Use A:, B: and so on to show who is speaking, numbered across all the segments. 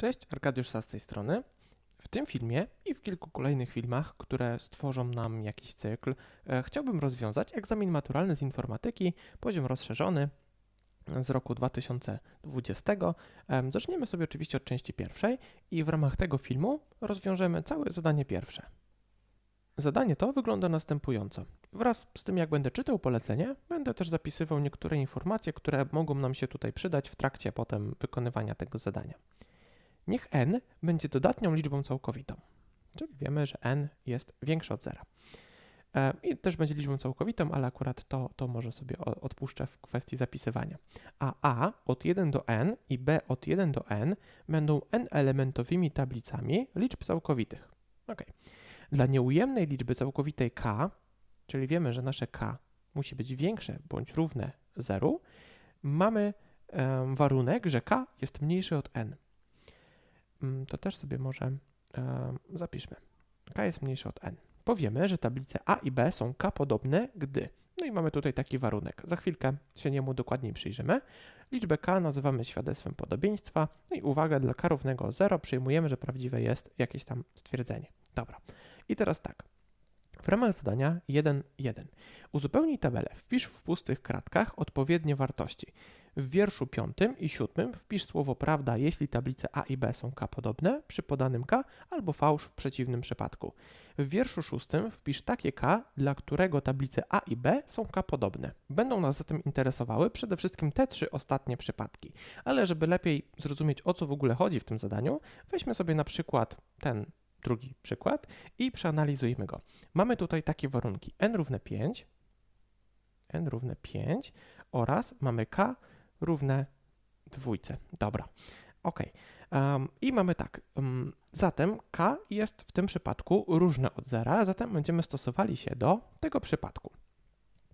A: Cześć, Arkadiusz z tej strony. W tym filmie i w kilku kolejnych filmach, które stworzą nam jakiś cykl, e, chciałbym rozwiązać egzamin maturalny z informatyki, poziom rozszerzony z roku 2020. Em, Zaczniemy sobie oczywiście od części pierwszej i w ramach tego filmu rozwiążemy całe zadanie pierwsze. Zadanie to wygląda następująco. Wraz z tym, jak będę czytał polecenie, będę też zapisywał niektóre informacje, które mogą nam się tutaj przydać w trakcie potem wykonywania tego zadania. Niech n będzie dodatnią liczbą całkowitą, czyli wiemy, że n jest większe od zera. E, I też będzie liczbą całkowitą, ale akurat to, to może sobie odpuszczę w kwestii zapisywania. A a od 1 do n i b od 1 do n będą n-elementowymi tablicami liczb całkowitych. Ok. Dla nieujemnej liczby całkowitej k, czyli wiemy, że nasze k musi być większe bądź równe zeru, mamy em, warunek, że k jest mniejszy od n. Mm, To też sobie może em, zapiszmy. k jest mniejsze od n. Powiemy, że tablice a i b są k podobne, gdy. No i mamy tutaj taki warunek. Za chwilkę się niemu dokładniej przyjrzymy. Liczbę k nazywamy świadectwem podobieństwa. No i uwaga, dla k równego 0 przyjmujemy, że prawdziwe jest jakieś tam stwierdzenie. Dobra. I teraz tak. W ramach zadania 1.1 uzupełnij tabelę. Wpisz w pustych kratkach odpowiednie wartości. W wierszu 5 i 7 wpisz słowo prawda, jeśli tablice A i B są K podobne przy podanym K, albo fałsz w przeciwnym przypadku. W wierszu 6 wpisz takie K, dla którego tablice A i B są K podobne. Będą nas zatem interesowały przede wszystkim te trzy ostatnie przypadki. Ale żeby lepiej zrozumieć o co w ogóle chodzi w tym zadaniu, weźmy sobie na przykład ten drugi przykład i przeanalizujmy go. Mamy tutaj takie warunki n równe 5, n równe 5 oraz mamy k równe dwójce. Dobra, ok. Um, I mamy tak, um, zatem k jest w tym przypadku różne od zera, zatem będziemy stosowali się do tego przypadku.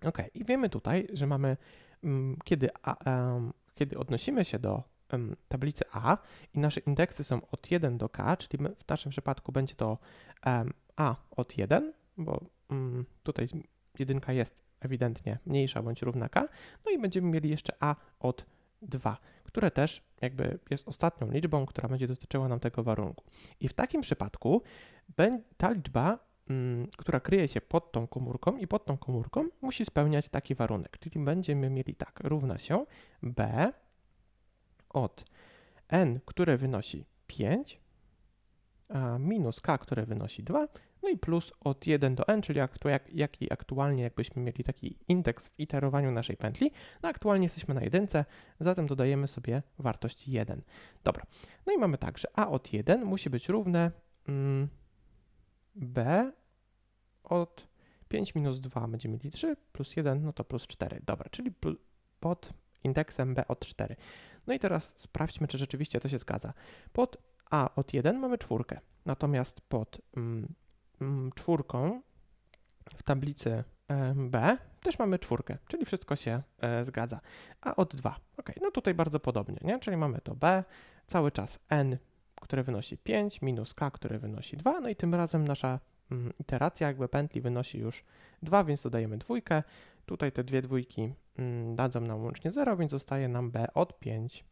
A: Ok, i wiemy tutaj, że mamy, um, kiedy, a, em, kiedy odnosimy się do em, tablicy A i nasze indeksy są od 1 do k, czyli my, w naszym przypadku będzie to em, a od 1, bo mm, tutaj jedynka jest ewidentnie mniejsza bądź równa k, no i będziemy mieli jeszcze a od 2, które też jakby jest ostatnią liczbą, która będzie dotyczyła nam tego warunku. I w takim przypadku ta liczba, mm, która kryje się pod tą komórką i pod tą komórką musi spełniać taki warunek, czyli będziemy mieli tak, równa się b od n, które wynosi 5, a minus k, które wynosi 2, no i plus od 1 do n, czyli aktu, jak, jaki aktualnie jakbyśmy mieli taki indeks w iterowaniu naszej pętli. No aktualnie jesteśmy na jedynce, zatem dodajemy sobie wartość 1. Dobra, no i mamy tak, że a od 1 musi być równe mm, b od 5 minus 2 będziemy mieli 3, plus 1, no to plus 4. Dobra, czyli pod indeksem b od 4. No i teraz sprawdźmy, czy rzeczywiście to się zgadza. Pod a od 1 mamy czwórkę, natomiast pod mm, czwórką w tablicy B też mamy czwórkę, czyli wszystko się e, zgadza. A od 2, ok, no tutaj bardzo podobnie, nie? czyli mamy to B, cały czas n, które wynosi 5, minus k, które wynosi 2, no i tym razem nasza mm, iteracja jakby pętli wynosi już 2, więc dodajemy dwójkę. Tutaj te dwie dwójki mm, dadzą nam łącznie 0, więc zostaje nam b od 5.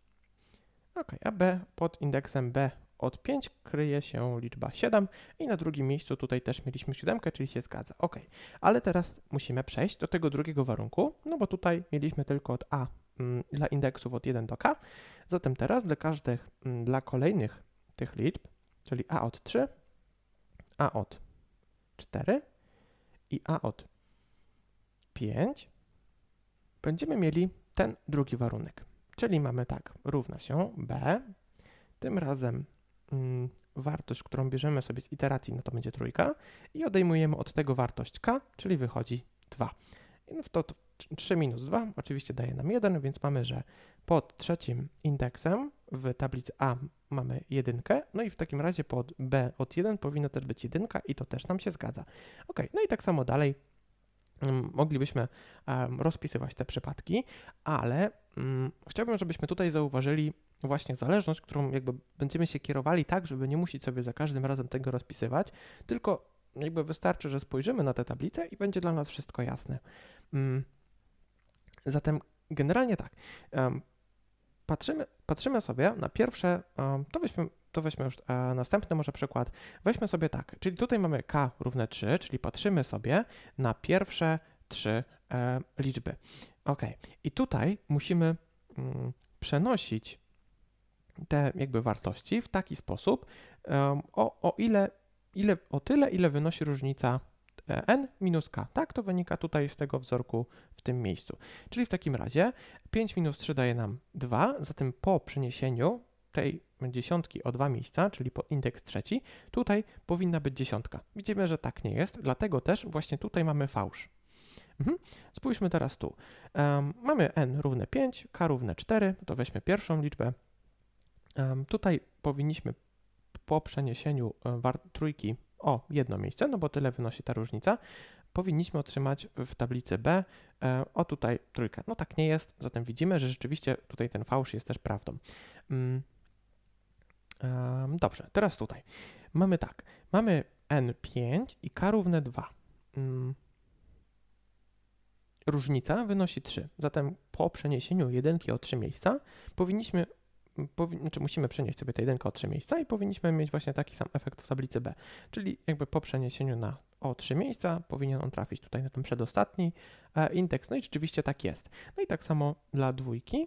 A: Ok, a b pod indeksem b od 5 kryje się liczba 7 i na drugim miejscu tutaj też mieliśmy 7, czyli się zgadza. Ok, ale teraz musimy przejść do tego drugiego warunku, no bo tutaj mieliśmy tylko od a mm, dla indeksów od 1 do k, zatem teraz dla każdych, mm, dla kolejnych tych liczb, czyli a od 3, a od 4 i a od 5, będziemy mieli ten drugi warunek. Czyli mamy tak, równa się b, tym razem wartość, którą bierzemy sobie z iteracji, no to będzie trójka i odejmujemy od tego wartość k, czyli wychodzi 2. I no w to, to 3 minus 2 oczywiście daje nam 1, więc mamy, że pod trzecim indeksem w tablicy A mamy jedynkę, no i w takim razie pod B od 1 powinna też być jedynka i to też nam się zgadza. Ok, no i tak samo dalej mm, moglibyśmy rozpisywać te przypadki, ale mm, chciałbym, żebyśmy tutaj zauważyli właśnie zależność, którą jakby będziemy się kierowali tak, żeby nie musieć sobie za każdym razem tego rozpisywać, tylko jakby wystarczy, że spojrzymy na tę tablicę i będzie dla nas wszystko jasne. Mm, Zatem generalnie tak. patrzymy, patrzymy sobie na pierwsze, to weźmy, to weźmy już e, następny może przykład. Weźmy sobie tak, czyli tutaj mamy k równe 3, czyli patrzymy sobie na pierwsze trzy e, liczby. Ok, i tutaj musimy mm, przenosić te jakby wartości w taki sposób, o, o ile, ile, o tyle, ile wynosi różnica e, n minus k. Tak, to wynika tutaj z tego wzorku w tym miejscu. Czyli w takim razie 5 minus 3 daje nam 2, zatem po przeniesieniu tej dziesiątki o dwa miejsca, czyli po indeks trzeci, tutaj powinna być dziesiątka. Widzimy, że tak nie jest, dlatego też właśnie tutaj mamy fałsz. Mhm. Spójrzmy teraz tu. Em, mamy n równe 5, k równe 4, to weźmy pierwszą liczbę. Tutaj powinniśmy po przeniesieniu e, trójki o jedno miejsce, no bo tyle wynosi ta różnica, powinniśmy otrzymać w tablicy B e, o tutaj trójkę. No tak nie jest, zatem widzimy, że rzeczywiście tutaj ten fałsz jest też prawdą. Mm. Dobrze, teraz tutaj. Mamy tak, mamy n5 i k równe 2. Mm. Różnica wynosi 3. Zatem po przeniesieniu jedynki o 3 miejsca powinniśmy, powi, znaczy musimy przenieść sobie tę jedynkę o 3 miejsca i powinniśmy mieć właśnie taki sam efekt w tablicy B. Czyli jakby po przeniesieniu na o 3 miejsca powinien on trafić tutaj na ten przedostatni e, indeks. No i rzeczywiście tak jest. No i tak samo dla dwójki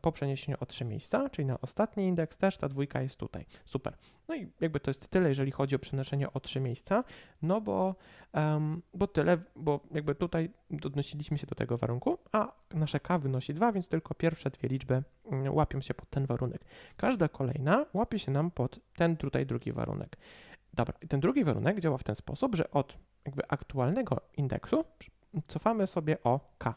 A: po przeniesieniu o 3 miejsca, czyli na ostatni indeks też ta dwójka jest tutaj. Super. No i jakby to jest tyle, jeżeli chodzi o przenoszenie o 3 miejsca, no bo, em, bo tyle, bo jakby tutaj odnosiliśmy się do tego warunku, a nasze k wynosi 2, więc tylko pierwsze dwie liczby mm, łapią się pod ten warunek. Każda kolejna łapie się nam pod ten tutaj drugi warunek. Dobra, ten drugi warunek działa w ten sposób, że od jakby aktualnego indeksu cofamy sobie o k.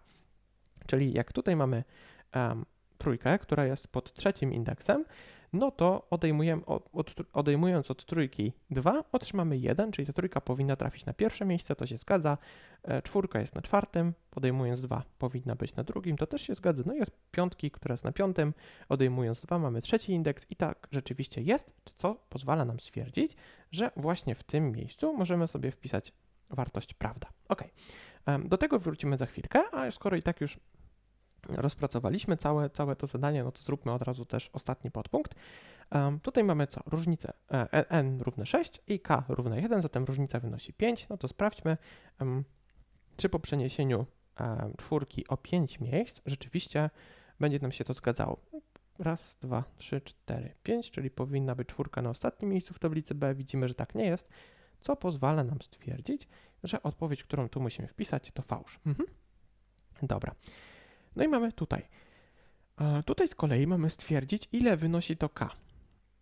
A: Czyli jak tutaj mamy em, trójkę, która jest pod trzecim indeksem, no to odejmujemy, od, od, odejmując od trójki 2, otrzymamy 1, czyli ta trójka powinna trafić na pierwsze miejsce, to się zgadza. E, czwórka jest na czwartym, odejmując 2 powinna być na drugim, to też się zgadza. No i od piątki, która jest na piątym, odejmując 2 mamy trzeci indeks i tak rzeczywiście jest, co pozwala nam stwierdzić, że właśnie w tym miejscu możemy sobie wpisać wartość prawda. Ok, do tego wrócimy za chwilkę, a skoro i tak już rozpracowaliśmy całe, całe to zadanie, no to zróbmy od razu też ostatni podpunkt. Em, tutaj mamy co? Różnicę e, e, n równe 6 i k równe 1, zatem różnica wynosi 5. No to sprawdźmy, em, czy po przeniesieniu em, czwórki o 5 miejsc rzeczywiście będzie nam się to zgadzało. Raz, dwa, trzy, cztery, pięć, czyli powinna być czwórka na ostatnim miejscu w tablicy B. Widzimy, że tak nie jest, co pozwala nam stwierdzić, że odpowiedź, którą tu musimy wpisać, to fałsz. Mhm. Dobra. No i mamy tutaj. E, Tutaj z kolei mamy stwierdzić, ile wynosi to k.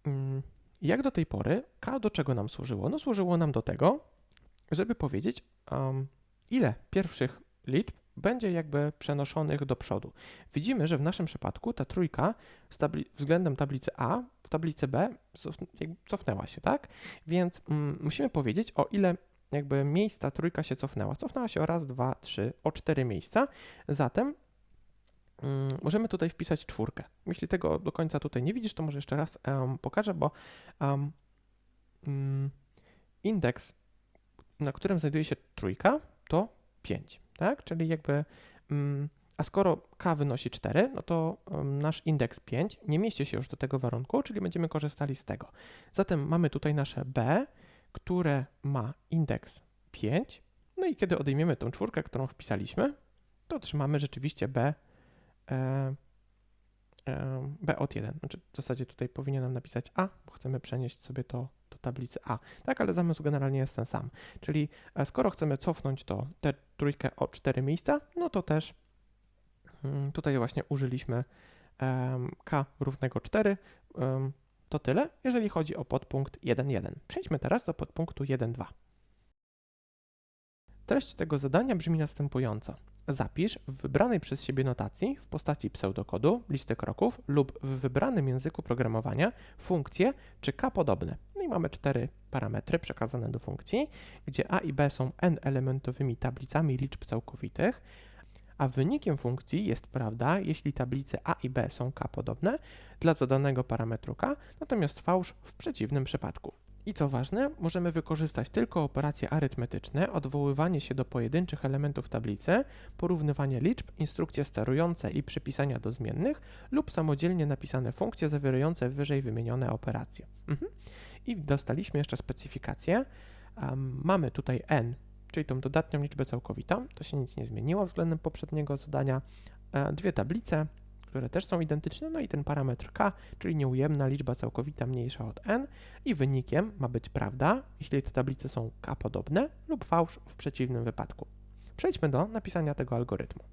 A: Mm, Jak do tej pory k do czego nam służyło? No służyło nam do tego, żeby powiedzieć, em, ile pierwszych liczb będzie jakby przenoszonych do przodu. Widzimy, że w naszym przypadku ta trójka tabli- względem tablicy A w tablicy B cofnęła się, tak? Więc mm, musimy powiedzieć, o ile jakby miejsc ta trójka się cofnęła. Cofnęła się o raz, dwa, trzy, o cztery miejsca. Zatem możemy tutaj wpisać czwórkę. Jeśli tego do końca tutaj nie widzisz, to może jeszcze raz em, pokażę, bo em, mm, indeks, na którym znajduje się trójka, to 5, tak? Czyli jakby, mm, a skoro k wynosi 4, no to em, nasz indeks 5 nie mieści się już do tego warunku, czyli będziemy korzystali z tego. Zatem mamy tutaj nasze b, które ma indeks 5, no i kiedy odejmiemy tą czwórkę, którą wpisaliśmy, to otrzymamy rzeczywiście b e, e, b od 1. Znaczy w zasadzie tutaj powinienem napisać a, bo chcemy przenieść sobie to do tablicy a. Tak, ale zamysł generalnie jest ten sam. Czyli e, skoro chcemy cofnąć to tę trójkę o 4 miejsca, no to też mm, tutaj właśnie użyliśmy k równego 4. em, to tyle, jeżeli chodzi o podpunkt 1.1. Przejdźmy teraz do podpunktu 1.2. Treść tego zadania brzmi następująco. Zapisz w wybranej przez siebie notacji w postaci pseudokodu, listy kroków lub w wybranym języku programowania funkcje czy k podobne. No i mamy cztery parametry przekazane do funkcji, gdzie a i b są n-elementowymi tablicami liczb całkowitych, a wynikiem funkcji jest prawda, jeśli tablice a i b są k podobne dla zadanego parametru k, natomiast fałsz w przeciwnym przypadku. I co ważne, możemy wykorzystać tylko operacje arytmetyczne, odwoływanie się do pojedynczych elementów tablicy, porównywanie liczb, instrukcje sterujące i przypisania do zmiennych lub samodzielnie napisane funkcje zawierające wyżej wymienione operacje. Mhm. I dostaliśmy jeszcze specyfikację. Um, mamy tutaj n, czyli tą dodatnią liczbę całkowitą, to się nic nie zmieniło względem poprzedniego zadania. E, dwie tablice, które też są identyczne, no i ten parametr k, czyli nieujemna liczba całkowita mniejsza od n i wynikiem ma być prawda, jeśli te tablice są k podobne lub fałsz w przeciwnym wypadku. Przejdźmy do napisania tego algorytmu.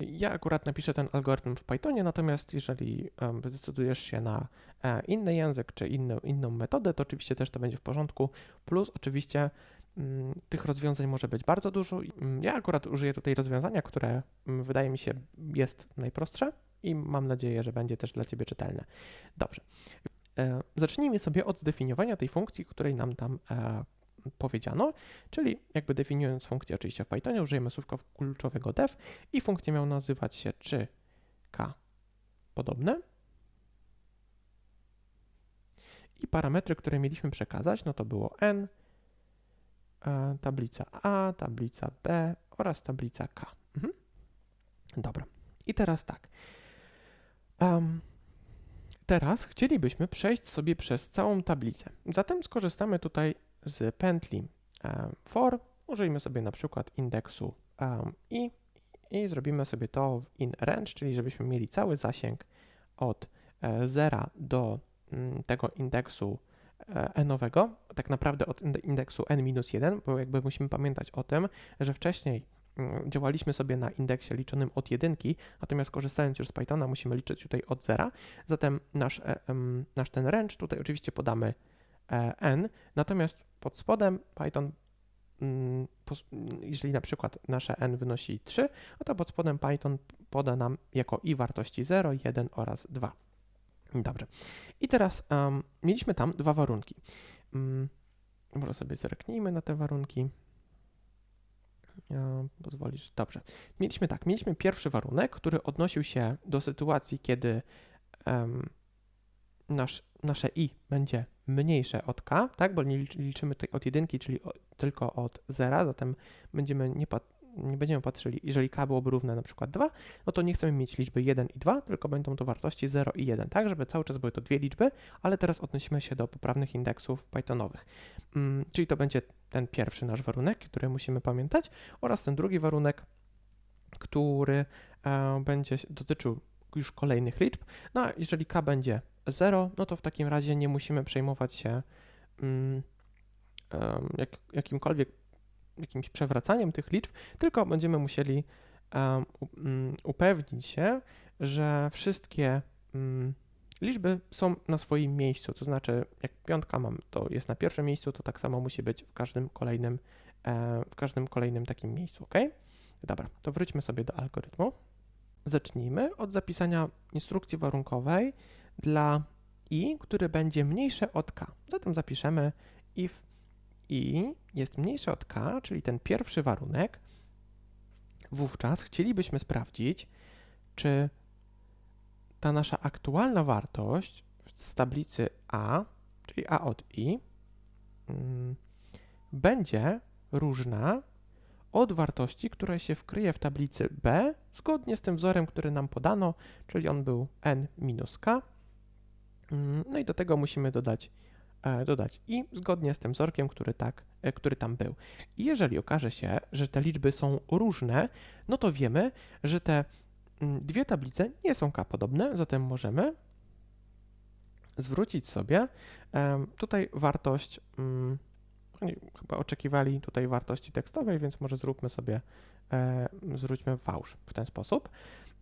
A: Ja akurat napiszę ten algorytm w Pythonie, natomiast jeżeli zdecydujesz się na e, inny język czy inny, inną metodę, to oczywiście też to będzie w porządku. Plus oczywiście tych rozwiązań może być bardzo dużo. Mm, Ja akurat użyję tutaj rozwiązania, które mm, wydaje mi się jest najprostsze i mam nadzieję, że będzie też dla Ciebie czytelne. Dobrze. E, zacznijmy sobie od zdefiniowania tej funkcji, której nam tam e, powiedziano, czyli jakby definiując funkcję oczywiście w Pythonie użyjemy słówka kluczowego def i funkcja miała nazywać się czy k podobne i parametry, które mieliśmy przekazać, no to było n, tablica A, tablica B oraz tablica K. Mhm. Dobra. I teraz tak. Em, teraz chcielibyśmy przejść sobie przez całą tablicę. Zatem skorzystamy tutaj z pętli em, for. Użyjmy sobie na przykład indeksu em, i, i zrobimy sobie to w in range, czyli żebyśmy mieli cały zasięg od e, 0 do mm, tego indeksu e, n-owego, tak naprawdę od inde- indeksu n-1, bo jakby musimy pamiętać o tym, że wcześniej mm, działaliśmy sobie na indeksie liczonym od jedynki, natomiast korzystając już z Pythona musimy liczyć tutaj od zera, zatem nasz, e, nasz ten range tutaj oczywiście podamy e, n, natomiast pod spodem Python mm, jeżeli na przykład nasze n wynosi 3, no to pod spodem Python poda nam jako i wartości 0, 1 oraz 2. Dobrze. I teraz em, mieliśmy tam dwa warunki. Mm, może sobie zerknijmy na te warunki. E, pozwolisz? Dobrze. Mieliśmy tak, mieliśmy pierwszy warunek, który odnosił się do sytuacji, kiedy em, nasz, nasze i będzie mniejsze od k, tak? Bo nie licz- liczymy od jedynki, czyli o, tylko od zera, zatem będziemy nie, nie będziemy patrzyli, jeżeli k byłoby równe na przykład 2, no to nie chcemy mieć liczby 1 i 2, tylko będą to wartości 0 i 1, tak? Żeby cały czas były to dwie liczby, ale teraz odnosimy się do poprawnych indeksów Pythonowych. Mm, czyli to będzie ten pierwszy nasz warunek, który musimy pamiętać, oraz ten drugi warunek, który e, będzie dotyczył już kolejnych liczb. No a jeżeli k będzie 0, no to w takim razie nie musimy przejmować się mm, jak, jakimkolwiek jakimś przewracaniem tych liczb, tylko będziemy musieli em, u- mm, upewnić się, że wszystkie mm, liczby są na swoim miejscu. To znaczy, jak piątka mam, to jest na pierwszym miejscu, to tak samo musi być w każdym kolejnym, e, w każdym kolejnym takim miejscu, ok? Dobra, to wróćmy sobie do algorytmu. Zacznijmy od zapisania instrukcji warunkowej dla i, które będzie mniejsze od k. Zatem zapiszemy if i jest mniejsze od k, czyli ten pierwszy warunek, wówczas chcielibyśmy sprawdzić, czy ta nasza aktualna wartość z tablicy A, czyli A od i, mm, będzie różna od wartości, która się wkryje w tablicy B, zgodnie z tym wzorem, który nam podano, czyli on był n minus k. Mm, No i do tego musimy dodać, dodać i zgodnie z tym wzorkiem, który, tak, e, który tam był. I jeżeli okaże się, że te liczby są różne, no to wiemy, że te mm, dwie tablice nie są k podobne, zatem możemy zwrócić sobie em, tutaj wartość, mm, oni chyba oczekiwali tutaj wartości tekstowej, więc może zróbmy sobie, e, zwróćmy fałsz w ten sposób.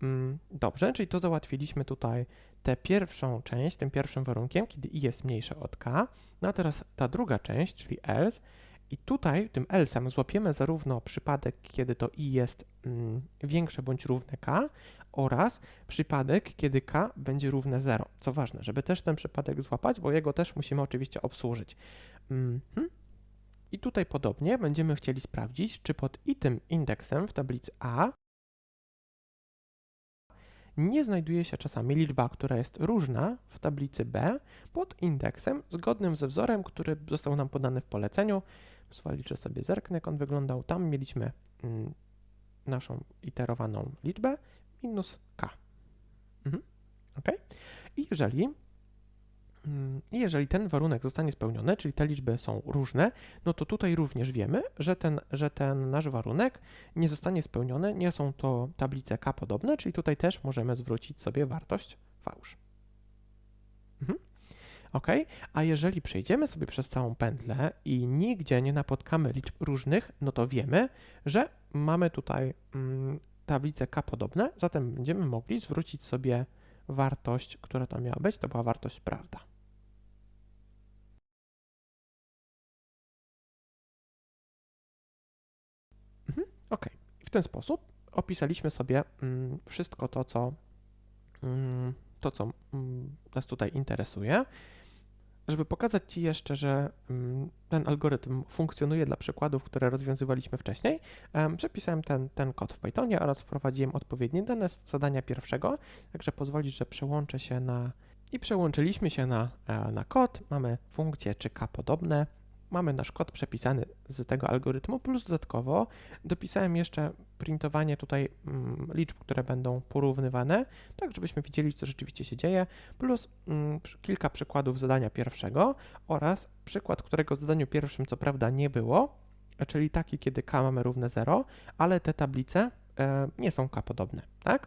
A: Mm, Dobrze, czyli to załatwiliśmy tutaj tę pierwszą część, tym pierwszym warunkiem, kiedy i jest mniejsze od k. No a teraz ta druga część, czyli else. I tutaj tym else'em złapiemy zarówno przypadek, kiedy to i jest mm, większe bądź równe k, oraz przypadek, kiedy k będzie równe 0. Co ważne, żeby też ten przypadek złapać, bo jego też musimy oczywiście obsłużyć. Mhm. I tutaj podobnie będziemy chcieli sprawdzić, czy pod i tym indeksem w tablicy A nie znajduje się czasami liczba, która jest różna w tablicy B pod indeksem zgodnym ze wzorem, który został nam podany w poleceniu. Pozwolić, że sobie zerknę, jak on wyglądał. Tam mieliśmy mm, naszą iterowaną liczbę minus k. Mhm. Ok? I jeżeli I jeżeli ten warunek zostanie spełniony, czyli te liczby są różne, no to tutaj również wiemy, że ten, że ten nasz warunek nie zostanie spełniony, nie są to tablice k podobne, czyli tutaj też możemy zwrócić sobie wartość fałsz. Mhm. Ok, a jeżeli przejdziemy sobie przez całą pętlę i nigdzie nie napotkamy liczb różnych, no to wiemy, że mamy tutaj mm, k podobne, zatem będziemy mogli zwrócić sobie która to miała być, to była wartość prawda. Ok, w ten sposób opisaliśmy sobie mm, wszystko to, co, mm, to, co mm, nas tutaj interesuje. Żeby pokazać Ci jeszcze, że ten algorytm funkcjonuje dla przykładów, które rozwiązywaliśmy wcześniej, przepisałem ten, ten kod w Pythonie oraz wprowadziłem odpowiednie dane z zadania pierwszego, także pozwolisz, że przełączę się na i przełączyliśmy się na, e, na kod. Mamy funkcję czy k podobne mamy nasz kod przepisany z tego algorytmu, plus dodatkowo dopisałem jeszcze printowanie tutaj mm, liczb, które będą porównywane, tak żebyśmy widzieli, co rzeczywiście się dzieje, plus mm, kilka przykładów zadania pierwszego oraz przykład, którego w zadaniu pierwszym co prawda nie było, czyli taki, kiedy k mamy równe 0, ale te tablice e, nie są k podobne, tak?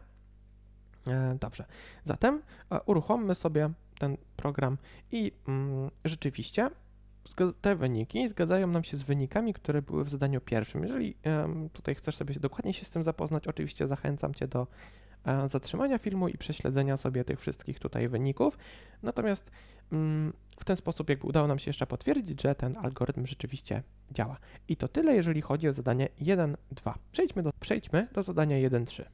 A: E, dobrze, zatem e, uruchommy sobie ten program i mm, rzeczywiście te wyniki zgadzają nam się z wynikami, które były w zadaniu pierwszym. Jeżeli tutaj chcesz sobie dokładnie się z tym zapoznać, oczywiście zachęcam Cię do e, zatrzymania filmu i prześledzenia sobie tych wszystkich tutaj wyników. Natomiast mm, w ten sposób jakby udało nam się jeszcze potwierdzić, że ten algorytm rzeczywiście działa. I to tyle, jeżeli chodzi o zadanie 1.2. Przejdźmy do, przejdźmy do zadania 1.3.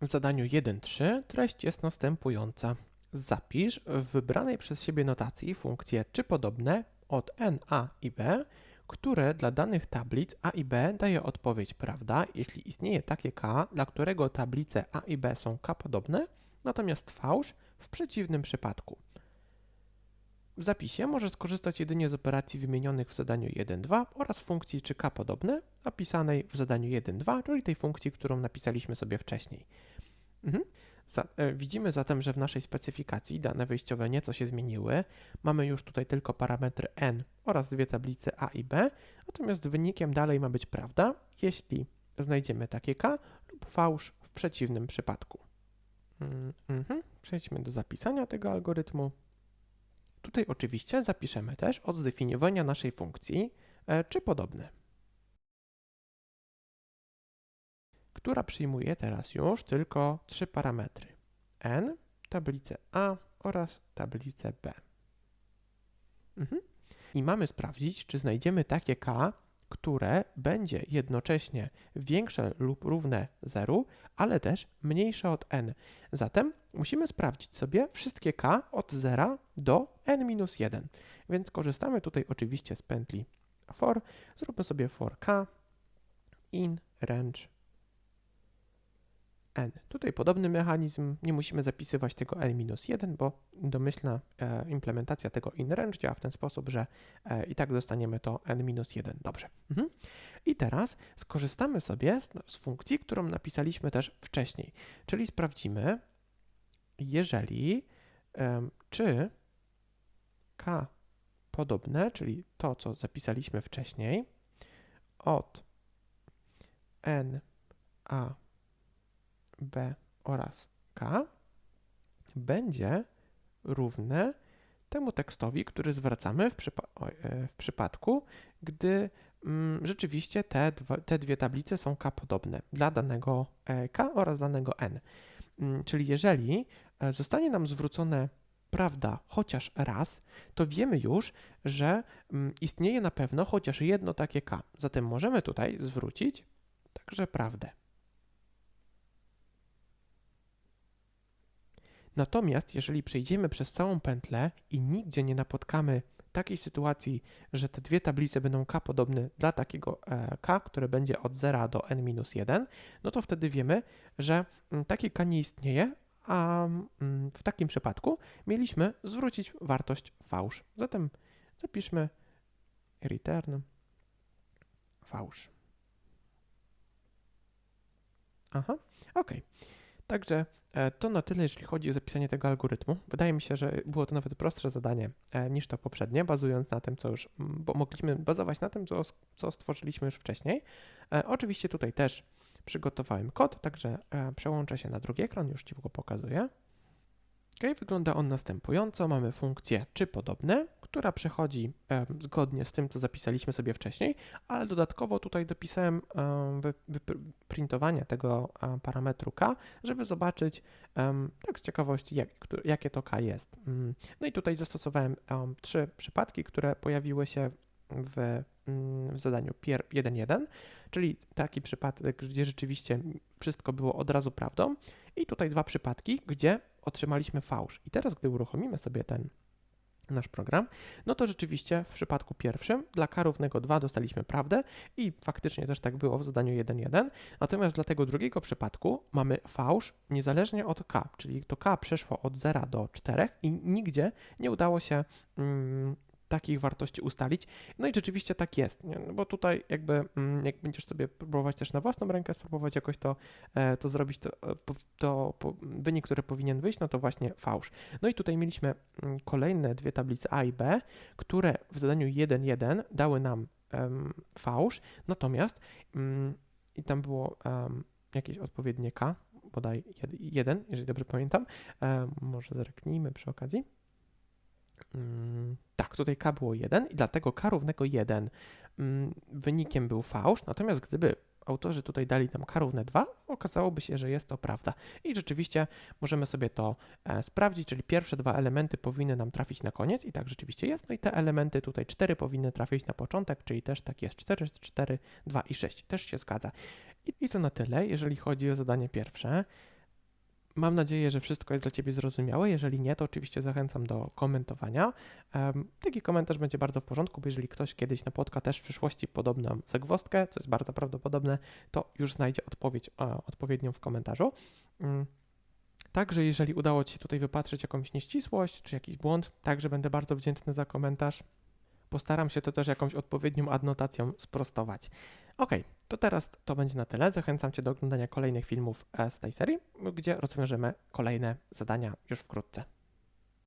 A: W zadaniu 1.3 treść jest następująca. Zapisz w wybranej przez siebie notacji funkcje czy podobne od n, a i b, które dla danych tablic a i b daje odpowiedź prawda, jeśli istnieje takie k, dla którego tablice a i b są k podobne, natomiast fałsz w przeciwnym przypadku. W zapisie możesz skorzystać jedynie z operacji wymienionych w zadaniu 1.2 oraz funkcji czy k podobne, napisanej w zadaniu 1.2, czyli tej funkcji, którą napisaliśmy sobie wcześniej. Mhm. E, widzimy zatem, że w naszej specyfikacji dane wyjściowe nieco się zmieniły. Mamy już tutaj tylko parametry n oraz dwie tablice a i b, natomiast wynikiem dalej ma być prawda, jeśli znajdziemy takie k lub fałsz w przeciwnym przypadku. Mm -hmm. Przejdźmy do zapisania tego algorytmu. Tutaj oczywiście zapiszemy też od zdefiniowania naszej funkcji e, czy podobne. Która przyjmuje teraz już tylko trzy parametry n, tablicę A oraz tablicę B. Mhm. I mamy sprawdzić, czy znajdziemy takie k, które będzie jednocześnie większe lub równe 0, ale też mniejsze od n. Zatem musimy sprawdzić sobie wszystkie k od 0 do n-1. Więc korzystamy tutaj oczywiście z pętli for. Zróbmy sobie for k in range n. Tutaj podobny mechanizm, nie musimy zapisywać tego n-1, bo domyślna e, implementacja tego in range działa w ten sposób, że e, i tak dostaniemy to n-1. Dobrze. Mhm. I teraz skorzystamy sobie z, z funkcji, którą napisaliśmy też wcześniej, czyli sprawdzimy, jeżeli e, czy k podobne, czyli to, co zapisaliśmy wcześniej, od n a B oraz K będzie równe temu tekstowi, który zwracamy w, przypa e, w przypadku, gdy mm, rzeczywiście te, te dwie tablice są K podobne dla danego e, K oraz danego N. Mm, czyli jeżeli e, zostanie nam zwrócone prawda chociaż raz, to wiemy już, że mm, istnieje na pewno chociaż jedno takie K. Zatem możemy tutaj zwrócić także prawdę. Natomiast jeżeli przejdziemy przez całą pętlę i nigdzie nie napotkamy takiej sytuacji, że te dwie tablice będą k podobne dla takiego e, k, które będzie od 0 do n-1, no to wtedy wiemy, że mm, takie k nie istnieje, a mm, w takim przypadku mieliśmy zwrócić wartość fałsz. Zatem zapiszmy return fałsz. Aha, ok. Także to na tyle, jeśli chodzi o zapisanie tego algorytmu. Wydaje mi się, że było to nawet prostsze zadanie e, niż to poprzednie, bazując na tym, co już, bo mogliśmy bazować na tym, co, co stworzyliśmy już wcześniej. E, oczywiście tutaj też przygotowałem kod, także przełączę się na drugi ekran, już Ci go pokazuję. Ok, wygląda on następująco. Mamy funkcję czy podobne, która przechodzi e, zgodnie z tym, co zapisaliśmy sobie wcześniej, ale dodatkowo tutaj dopisałem e, wyprintowanie tego e, parametru k, żeby zobaczyć tak z ciekawości, jak, jakie to k jest. Mm, no i tutaj zastosowałem trzy przypadki, które pojawiły się w, mm, w zadaniu 1.1, czyli taki przypadek, gdzie rzeczywiście wszystko było od razu prawdą i tutaj dwa przypadki, gdzie otrzymaliśmy fałsz. I teraz, gdy uruchomimy sobie ten nasz program, no to rzeczywiście w przypadku pierwszym dla k równego 2 dostaliśmy prawdę i faktycznie też tak było w zadaniu 1.1, natomiast dla tego drugiego przypadku mamy fałsz niezależnie od k, czyli to k przeszło od 0 do 4 i nigdzie nie udało się mm, takich wartości ustalić. No i rzeczywiście tak jest, nie? No bo tutaj jakby mm, jak będziesz sobie próbować też na własną rękę spróbować jakoś to, e, to zrobić, to, e, to, wynik, który powinien wyjść, no to właśnie fałsz. No i tutaj mieliśmy mm, kolejne dwie tablice A i B, które w zadaniu 1.1 dały nam um, fałsz, natomiast um, i tam było um, jakieś odpowiednie K, bodaj 1, jeżeli dobrze pamiętam. może zerknijmy przy okazji. Mm, tak, tutaj k było 1 i dlatego k równego 1 mm, wynikiem był fałsz, natomiast gdyby autorzy tutaj dali nam k równe 2, okazałoby się, że jest to prawda. I rzeczywiście możemy sobie to e, sprawdzić, czyli pierwsze dwa elementy powinny nam trafić na koniec i tak rzeczywiście jest. No i te elementy tutaj 4 powinny trafić na początek, czyli też tak jest 4, 4, 2 i 6. Też się zgadza. I, i to na tyle, jeżeli chodzi o zadanie pierwsze. Mam nadzieję, że wszystko jest dla Ciebie zrozumiałe. Jeżeli nie, to oczywiście zachęcam do komentowania. Taki komentarz będzie bardzo w porządku, bo jeżeli ktoś kiedyś napotka też w przyszłości podobną zagwozdkę, co jest bardzo prawdopodobne, to już znajdzie odpowiedź odpowiednią w komentarzu. Um, Także jeżeli udało Ci się tutaj wypatrzeć jakąś nieścisłość czy jakiś błąd, także będę bardzo wdzięczny za komentarz. Postaram się to też jakąś odpowiednią adnotacją sprostować. Ok, to teraz to będzie na tyle. Zachęcam Cię do oglądania kolejnych filmów e, z tej serii, gdzie rozwiążemy kolejne zadania już wkrótce.